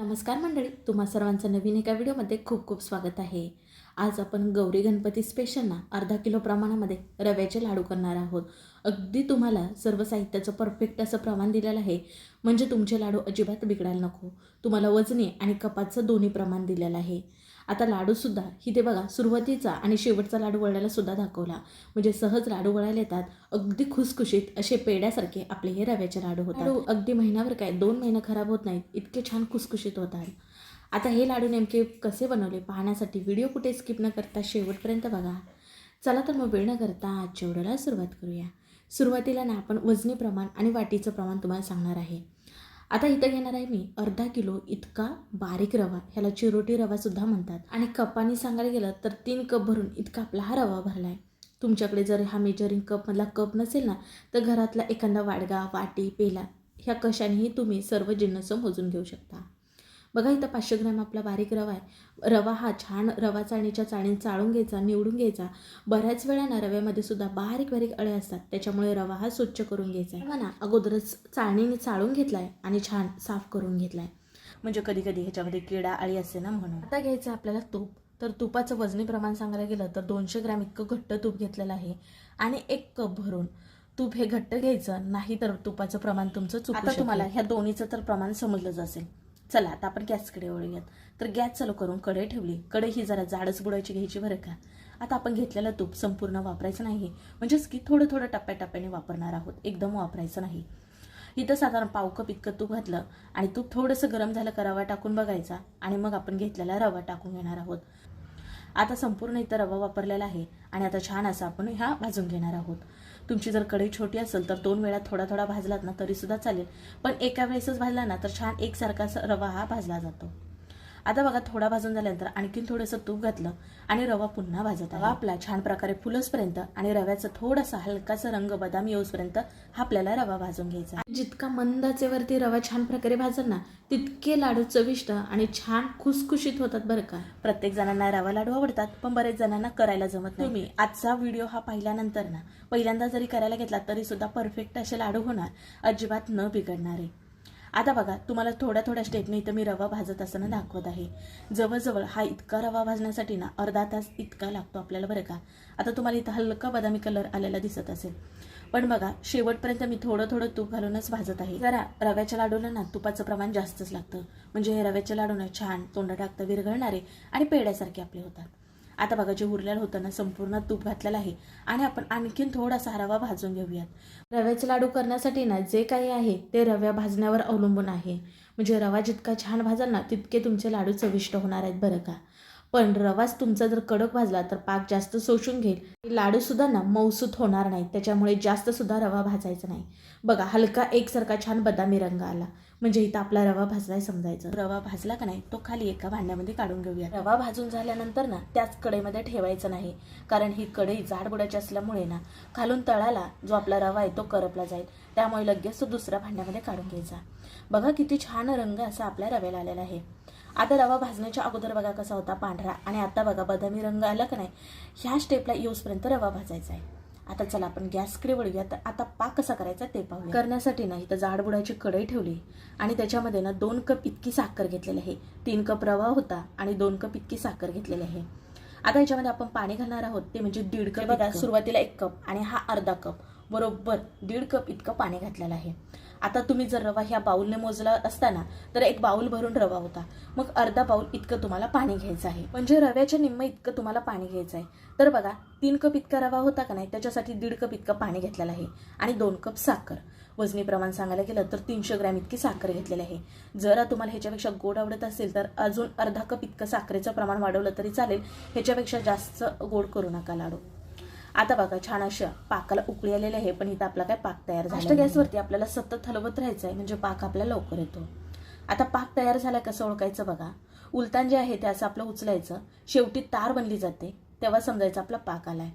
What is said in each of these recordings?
नमस्कार मंडळी तुम्हा सर्वांचं नवीन एका व्हिडिओमध्ये खूप खूप स्वागत आहे. आज आपण गौरी गणपती स्पेशलना अर्धा किलो प्रमाणामध्ये रव्याचे लाडू करणार आहोत. अगदी तुम्हाला सर्व साहित्याचं परफेक्ट असं प्रमाण दिलेलं आहे. म्हणजे तुमचे लाडू अजिबात बिघडायला नको. तुम्हाला वजनी आणि कपाचं दोन्ही प्रमाण दिलेलं आहे. आता लाडूसुद्धा इथे बघा सुरुवातीचा आणि शेवटचा लाडू वळायला सुद्धा दाखवला. म्हणजे सहज लाडू वळायला येतात अगदी खुसखुशीत असे पेड्यासारखे आपले हे रव्याचे लाडू होतात. अगदी महिनाभर काय दोन महिने खराब होत नाहीत इतके छान खुसखुशीत होतात. आता हे लाडू नेमके कसे बनवले पाहण्यासाठी व्हिडिओ कुठे स्किप न करता शेवटपर्यंत बघा. चला तर मग वेळ न करता आजच्या व्हिडिओला सुरुवात करूया. सुरुवातीला ना आपण वजनी प्रमाण आणि वाटीचं प्रमाण तुम्हाला सांगणार आहे. आता इथं घेणार आहे मी अर्धा किलो इतका बारीक रवा. ह्याला चिरोटी रवासुद्धा म्हणतात. आणि कपाने सांगायला गेलं तर तीन कप भरून इतका आपला हा रवा भरला आहे तुमच्याकडे जर हा मेजरिंग कपमधला कप नसेल ना तर घरातला एखादा वाडगा वाटी पेला ह्या कशानेही तुम्ही सर्व जिन्नस मोजून घेऊ शकता. बघा इथं पाचशे ग्रॅम आपला बारीक रवा आहे. रवा हा छान रवा चाळणीच्या चाळणीत चाळून घ्यायचा निवडून घ्यायचा. बऱ्याच वेळा ना रव्यामध्ये सुद्धा बारीक बारीक अळे असतात त्याच्यामुळे रवा हा स्वच्छ करून घ्यायचा आहे. ना अगोदरच चाळणीने चाळून घेतला आहे आणि छान साफ करून घेतला आहे म्हणजे कधी कधी ह्याच्यामध्ये किडा आळी असते ना म्हणून. आता घ्यायचं आपल्याला तूप. तर तुपाचं वजनी प्रमाण सांगायला गेलं तर दोनशे ग्रॅम इतकं घट्ट तूप घेतलेलं आहे. आणि एक कप भरून तूप हे घट्ट घ्यायचं नाही तर तुपाचं प्रमाण तुमचं चुकू आता तुम्हाला ह्या दोन्हीचं तर प्रमाण समजलंच असेल. चला आता आपण गॅसकडे वळूयात. तर गॅस चालू करून कढई ठेवली. कढई ही जरा जाडच बुडायची घ्यायची बरं का? आता आपण घेतलेलं तूप संपूर्ण वापरायचं नाही. म्हणजेच की थोडं थोडं टप्प्याटप्प्याने वापरणार आहोत. एकदम वापरायचं नाही. इथं साधारण पाव कप इतकं तूप घातलं आणि तूप थोडंसं गरम झालं का रवा टाकून बघायचा आणि मग आपण घेतलेला रवा टाकून घेणार आहोत. आता संपूर्ण इथं रवा वापरलेला आहे आणि आता छान असा आपण ह्या भाजून घेणार आहोत. तुमची जर कढई छोटी असेल तर दोन वेळा थोडा थोडा भाजलात ना तरी सुद्धा चालेल. पण एका वेळेसच भाजला ना तर छान एकसारखा असा रवा हा भाजला जातो. आता बघा थोडा भाजून झाल्यानंतर आणखीन थोडंसं तूप घातलं आणि रवा पुन्हा भाजत रवा आपला छान प्रकारे फुलसपर्यंत आणि रव्याचा थोडासा हलकासा रंग बदामी येऊसपर्यंत हा आपल्याला रवा भाजून घ्यायचा जितका मंदाचे वरती रवा छान प्रकारे भाजल ना तितके लाडू चविष्ट आणि छान खुसखुशीत होतात बरं का. प्रत्येक जणांना रवा लाडू आवडतात पण बरेच जणांना करायला जमत नाही. तुम्ही आजचा व्हिडिओ हा पाहिल्यानंतर ना पहिल्यांदा जरी करायला घेतला तरी सुद्धा परफेक्ट असे लाडू होणार अजिबात न बिघडणारे. आता बघा तुम्हाला थोड्या थोड्या स्टेपने इथं मी रवा भाजत असताना दाखवत आहे. जवळजवळ हा इतका रवा भाजण्यासाठी ना अर्धा तास इतका लागतो आपल्याला बरं का. आता तुम्हाला इथं हलका बदामी कलर आलेला दिसत असेल. पण बघा शेवटपर्यंत मी थोडं थोडं तूप घालूनच भाजत आहे. जरा रव्याच्या लाडूला ना तुपाचं प्रमाण जास्तच लागतं. म्हणजे हे रव्याच्या लाडूनं छान तोंड टाकतं विरघळणारे आणि पेड्यासारखे आपले होतात. आता बघा जे उरलेलं होतं ना संपूर्ण तूप घातलेलं आहे. आणि आपण आणखीन थोडासा रवा भाजून घेऊयात. रव्याचे लाडू करण्यासाठी ना जे काही आहे ते रव्या भाजण्यावर अवलंबून आहे. म्हणजे रवा जितका छान भाजाल ना तितके तुमचे लाडू चविष्ट होणार आहेत बरं का? पण रवाच तुमचा जर कडक भाजला तर पाक जास्त शोषून घेईल. लाडूसुद्धा ना मऊसूत होणार नाही त्याच्यामुळे जास्तसुद्धा रवा भाजायचा नाही. बघा हलका एकसारखा छान बदामी रंग आला. म्हणजे इथं आपला रवा भाजलाय समजायचं. रवा भाजला का नाही तो खाली एका भांड्यामध्ये काढून घेऊया. रवा भाजून झाल्यानंतर ना त्याच कढईमध्ये ठेवायचं नाही. कारण ही कढई जाडबुडाची असल्यामुळे ना खालून तळाला जो आपला रवा आहे तो करपला जाईल. त्यामुळे लगेच तो दुसऱ्या भांड्यामध्ये काढून घ्यायचा. बघा किती छान रंग असा आपल्या रव्याला आलेला आहे. आता रवा भाजण्याच्या अगोदर बघा कसा होता पांढरा. आणि आता बघा बदामी रंग आला का नाही ह्या स्टेपला येऊसपर्यंत रवा भाजायचा आहे. आता चला आपण गॅसकडे वळूया तर आता पाक कसा करायचा ते पाहूया. करण्यासाठी ना इथं जाड बुडाची कढई ठेवली. आणि त्याच्यामध्ये ना दोन कप इतकी साखर घेतलेली आहे. तीन कप रवा होता आणि दोन कप इतकी साखर घेतलेली आहे. आता ह्याच्यामध्ये आपण पाणी घालणार आहोत ते म्हणजे दीड कप बघा सुरुवातीला एक कप आणि हा अर्धा कप. बरोबर दीड कप इतकं पाणी घातलेलं आहे. आता तुम्ही जर रवा ह्या बाऊलने मोजला असताना तर एक बाऊल भरून रवा होता. मग अर्धा बाऊल इतकं तुम्हाला पाणी घ्यायचं आहे. म्हणजे रव्याच्या निम्म इतकं तुम्हाला पाणी घ्यायचं आहे. तर बघा तीन कप इतका रवा होता का नाही त्याच्यासाठी दीड कप इतकं पाणी घेतलेलं आहे. आणि दोन कप साखर. वजनी प्रमाण सांगायला गेलं तर तीनशे ग्रॅम इतकी साखर घेतलेली आहे. जर तुम्हाला ह्याच्यापेक्षा गोड आवडत असेल तर अजून अर्धा कप इतकं साखरेचं प्रमाण वाढवलं तरी चालेल. ह्याच्यापेक्षा जास्त गोड करू नका लाडू. आता बघा छान अशा पाकाला उकळी आलेली आहे पण इथं आपला काय पाक तयार झाला गॅसवरती आपल्याला सतत हलवत राहायचं आहे म्हणजे पाक आपल्याला लवकर येतो. आता पाक तयार झाला कसं ओळखायचं बघा. उलतान जे आहे ते असं आपलं उचलायचं. शेवटी तार बनली जाते तेव्हा समजायचं आपला पाक आलाय.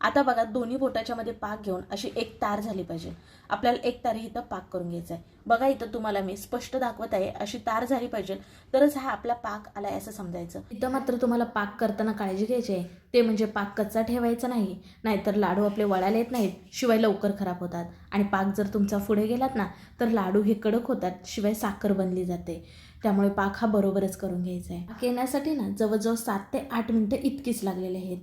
आता बघा दोन्ही बोटाच्या मध्ये पाक घेऊन अशी एक तार झाली पाहिजे. आपल्याला एक तारी इथं पाक करून घ्यायचा आहे. बघा इथं तुम्हाला मी स्पष्ट दाखवत आहे अशी तार झाली पाहिजे. तरच हा आपला पाक आलाय असं समजायचं. इथं मात्र तुम्हाला पाक करताना काळजी घ्यायची आहे. ते म्हणजे पाक कच्चा ठेवायचा नाही. नाहीतर लाडू आपले वळायला येत नाहीत शिवाय लवकर खराब होतात. आणि पाक जर तुमचा पुढे गेलात ना तर लाडू हे कडक होतात शिवाय साखर बनली जाते. त्यामुळे पाक हा बरोबरच करून घ्यायचा आहे. पाक येण्यासाठी ना जवळजवळ सात ते आठ मिनटं इतकीच लागलेले आहेत.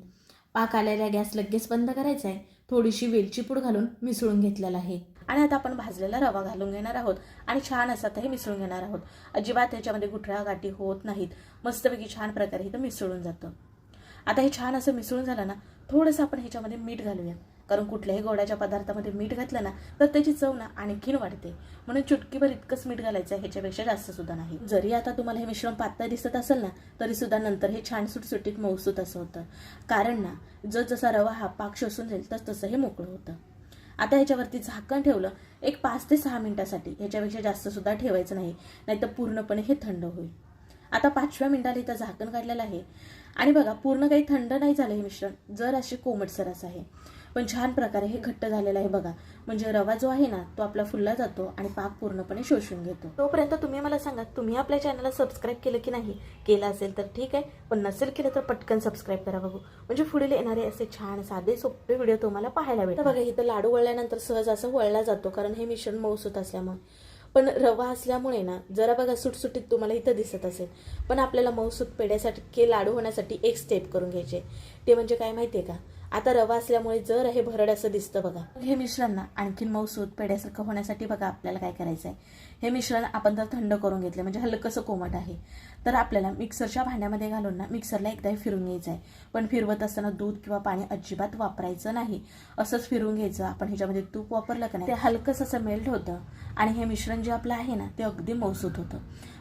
पाक आलेला गॅस लगेच बंद करायचा आहे. थोडीशी वेलची पूड घालून मिसळून घेतलेला आहे. आणि आता आपण भाजलेला रवा घालून घेणार आहोत. आणि छान असा हे मिसळून घेणार आहोत. अजिबात त्याच्यामध्ये गुठळा गाठी होत नाहीत. मस्तपैकी छान प्रकारे इथं मिसळून जातं. आता हे छान असं मिसळून झालं ना थोडंसं आपण ह्याच्यामध्ये मीठ घालूया. कारण कुठल्याही गोड्याच्या पदार्थामध्ये मीठ घातलं ना तर त्याची चव ना आणखीन वाढते. म्हणून चुटकीभर इतकंच मीठ घालायचं आहे ह्याच्यापेक्षा जास्त सुद्धा नाही. जरी आता तुम्हाला हे मिश्रण पातळ दिसत असेल ना तरी सुद्धा नंतर हे छान सुटसुटीत मऊसूत असं होतं. कारण ना जस जसा रवा हा पाक शोषून जाईल तस तसं हे मोकळं होतं. आता ह्याच्यावरती झाकण ठेवलं एक पाच ते सहा मिनिटासाठी ह्याच्यापेक्षा जास्त सुद्धा ठेवायचं नाही नाहीतर पूर्णपणे हे थंड होईल. आता पाचव्या मिनिटाला इथं झाकण काढलेलं आहे. आणि बघा पूर्ण काही थंड नाही झालं हे मिश्रण जर अशी कोमटसर असं आहे. पण छान प्रकारे हे घट्ट झालेलं आहे बघा. म्हणजे रवा जो आहे ना तो आपला फुलला जातो आणि पाक पूर्णपणे शोषून घेतो. तोपर्यंत तुम्ही मला सांगा तुम्ही आपल्या चॅनलला सबस्क्राईब केलं की नाही? केलं असेल तर ठीक आहे पण नसेल केलं तर पटकन सबस्क्राईब करा बघू. म्हणजे पुढील येणारे असे छान साधे सोपे व्हिडिओ तुम्हाला पाहायला भेटतात बघा इथं लाडू वळल्यानंतर सहज असं वळला जातो कारण हे मिश्रण मऊसूत असल्यामुळे. पण रवा असल्यामुळे ना जरा बघा सुटसुटीत तुम्हाला इथं दिसत असेल. पण आपल्याला मऊसूत पेढ्यासाठी के लाडू होण्यासाठी एक स्टेप करून घ्यायचे. ते म्हणजे काय माहितीये का? आता रवा असल्यामुळे जर हे भरड असं दिसतं बघा. हे मिश्रण ना आणखीन मऊसूत पेड्यासारखं होण्यासाठी बघा आपल्याला काय करायचं आहे हे मिश्रण आपण जर थंड करून घेतलं म्हणजे हलकंसं कोमट आहे तर आपल्याला मिक्सरच्या भांड्यामध्ये घालून ना मिक्सरला एकदा फिरून घ्यायचं आहे पण फिरवत असताना दूध किंवा पाणी अजिबात वापरायचं नाही. असंच फिरून घ्यायचं आपण ह्याच्यामध्ये तूप वापरलं का नाही ते हलकंसं असं मेल्ट होतं. आणि हे मिश्रण जे आपलं आहे ना ते अगदी मौसूत होतं.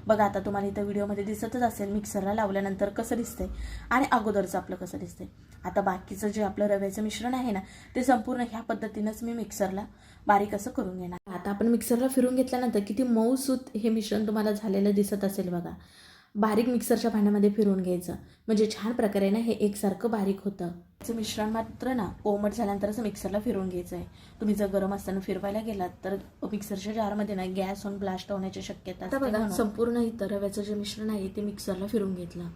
बघा आता तुम्हाला इथं व्हिडिओमध्ये दिसतच असेल मिक्सरला लावल्यानंतर कसं दिसतंय आणि अगोदरचं आपलं कसं दिसतंय. आता बाकीचं जे आपलं रव्याचं मिश्रण आहे ना ते संपूर्ण ह्या पद्धतीनंच मी मिक्सरला बारीक असं करून घेणार. आता आपण मिक्सरला फिरून घेतल्यानंतर किती मऊसूत हे मिश्रण तुम्हाला झालेलं दिसत असेल बघा. बारीक मिक्सरच्या भांड्यामध्ये फिरवून घ्यायचं. म्हणजे छान प्रकारे ना हे एकसारखं बारीक होतं. त्याचं मिश्रण मात्र ना कोमट झाल्यानंतर असं मिक्सरला फिरवून घ्यायचं आहे तुम्ही जर गरम असताना फिरवायला गेलात तर मिक्सरच्या जारमध्ये ना गॅस होऊन ब्लास्ट होण्याची शक्यता आता बघा संपूर्ण इथं रव्याचं जे मिश्रण आहे ते मिक्सरला फिरून घेतलं.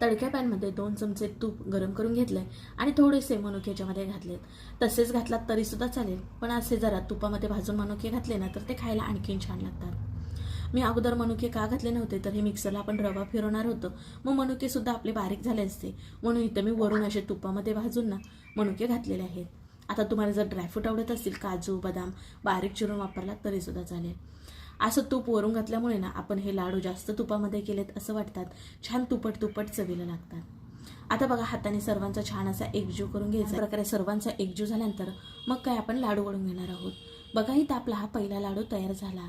तडक्या पॅनमध्ये दोन चमचे तूप गरम करून घेतलंय आणि थोडेसे मनुके याच्यामध्ये घातलेत. तसेच घातलात तरीसुद्धा चालेल पण असे जरा तुपामध्ये भाजून मनुके घातले ना तर ते खायला आणखीन छान लागतात. मी अगोदर मनुके का घातले नव्हते तर हे मिक्सरला आपण रवा फिरवणार होतो. मग मनुकेसुद्धा आपले बारीक झाले असते. म्हणून इथं मी वरून असे तुपामध्ये भाजून ना मनुके घातलेले आहेत. आता तुम्हाला जर ड्रायफ्रूट आवडत असतील काजू बदाम बारीक चिरून वापरला तरीसुद्धा चालेल. असं तूप वरून घातल्यामुळे ना आपण हे लाडू जास्त तुपामध्ये केलेत असं वाटतात. छान तुपट तुपट चवीला लागतात. आता बघा हाताने सर्वांचा छान असा एकजीव करून घ्यायचा. प्रकारे सर्वांचा एकजीव झाल्यानंतर मग काय आपण लाडू वळून घेणार आहोत? बघा इथं आपला हा पहिला लाडू तयार झाला.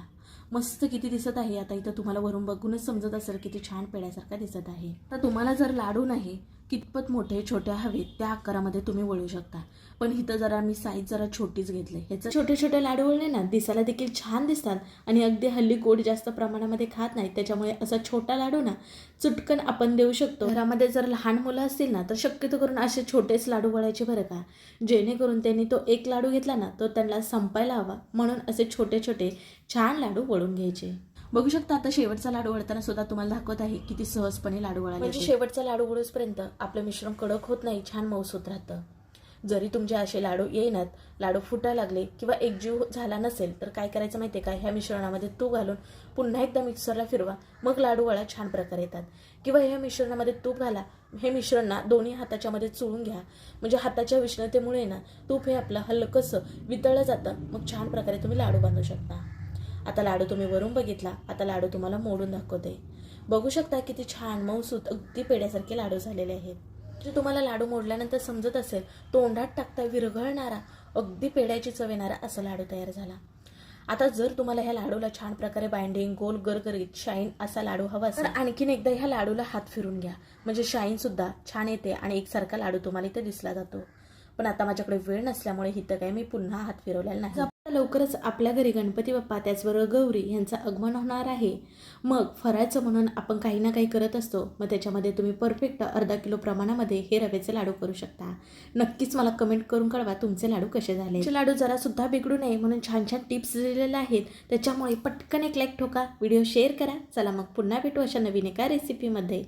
मस्त किती दिसत आहे. आता इथं तुम्हाला वरून बघूनच समजत असेल किती छान पेड्यासारखा दिसत आहे. तर तुम्हाला जर लाडू नाही कितपत मोठे छोट्या हवेत त्या आकारामध्ये तुम्ही वळू शकता. पण इथं जरा मी साईज जरा छोटीच घेतले ह्याचं छोटे छोटे लाडू वळले ना दिसायला देखील छान दिसतात आणि अगदी हल्ली गोड जास्त प्रमाणामध्ये खात नाहीत. त्याच्यामुळे असा छोटा लाडू ना चुटकन आपण देऊ शकतो. घरामध्ये जर लहान मुलं असतील ना तर शक्यतो करून असे छोटेच लाडू वळायचे बरं का. जेणेकरून त्यांनी तो एक लाडू घेतला ना तो त्यांना संपायला हवा. म्हणून असे छोटे छोटे छान लाडू वळून घ्यायचे. बघू शकता आता शेवटचा लाडू वळताना सुद्धा तुम्हाला दाखवत आहे किती सहजपणे लाडू वळायला म्हणजे शेवटचा लाडू वळूसपर्यंत आपलं मिश्रण कडक होत नाही छान मऊस होत राहतं. जरी तुमचे असे लाडू येईनात लाडू फुटायला लागले किंवा एकजीव झाला नसेल तर काय करायचं माहितीये का? ह्या मिश्रणामध्ये तूप घालून पुन्हा एकदा मिक्सरला फिरवा मग लाडू वळा छान प्रकारे येतात. किंवा ह्या मिश्रणामध्ये तूप घाला हे मिश्रण ना दोन्ही हाताच्या मध्ये चोळून घ्या. म्हणजे हाताच्या उष्णतेमुळे ना तूप हे आपलं हलकंसं वितळलं जातं मग छान प्रकारे तुम्ही लाडू बांधू शकता. आता लाडू तुम्ही वरून बघितला आता लाडू तुम्हाला मोडून दाखवते. बघू शकता किती छान मऊसूत अगदी पेड्यासारखे लाडू झालेले आहेत. जे तुम्हाला लाडू मोडल्यानंतर समजत असेल तोंडात टाकता विरघळणारा अगदी पेड्याची चव येणारा असा लाडू तयार झाला. आता जर तुम्हाला ह्या लाडूला छान प्रकारे बाइंडिंग गोल गरगरीत शाईन असा लाडू हवा असेल तर आणखीन एकदा ह्या लाडूला हात फिरून घ्या. म्हणजे शाईन सुद्धा छान येते आणि एकसारखा लाडू तुम्हाला इथे दिसला जातो. पण आता माझ्याकडे वेळ नसल्यामुळे इथं काय मी पुन्हा हात फिरवलेला नाही. लवकरच आपल्या घरी गणपती बाप्पा त्याचबरोबर गौरी यांचं आगमन होणार आहे. मग फरायचं म्हणून आपण काही ना काही करत असतो. मग त्याच्यामध्ये तुम्ही परफेक्ट अर्धा किलो प्रमाणामध्ये हे रव्याचे लाडू करू शकता. नक्कीच मला कमेंट करून कळवा तुमचे लाडू कसे झाले लाडू जरा सुद्धा बिघडू नये म्हणून छान छान टिप्स दिलेले आहेत. त्याच्यामुळे पटकन एक लाईक ठोका. व्हिडिओ शेअर करा. चला मग पुन्हा भेटू अशा नवीन एका रेसिपीमध्ये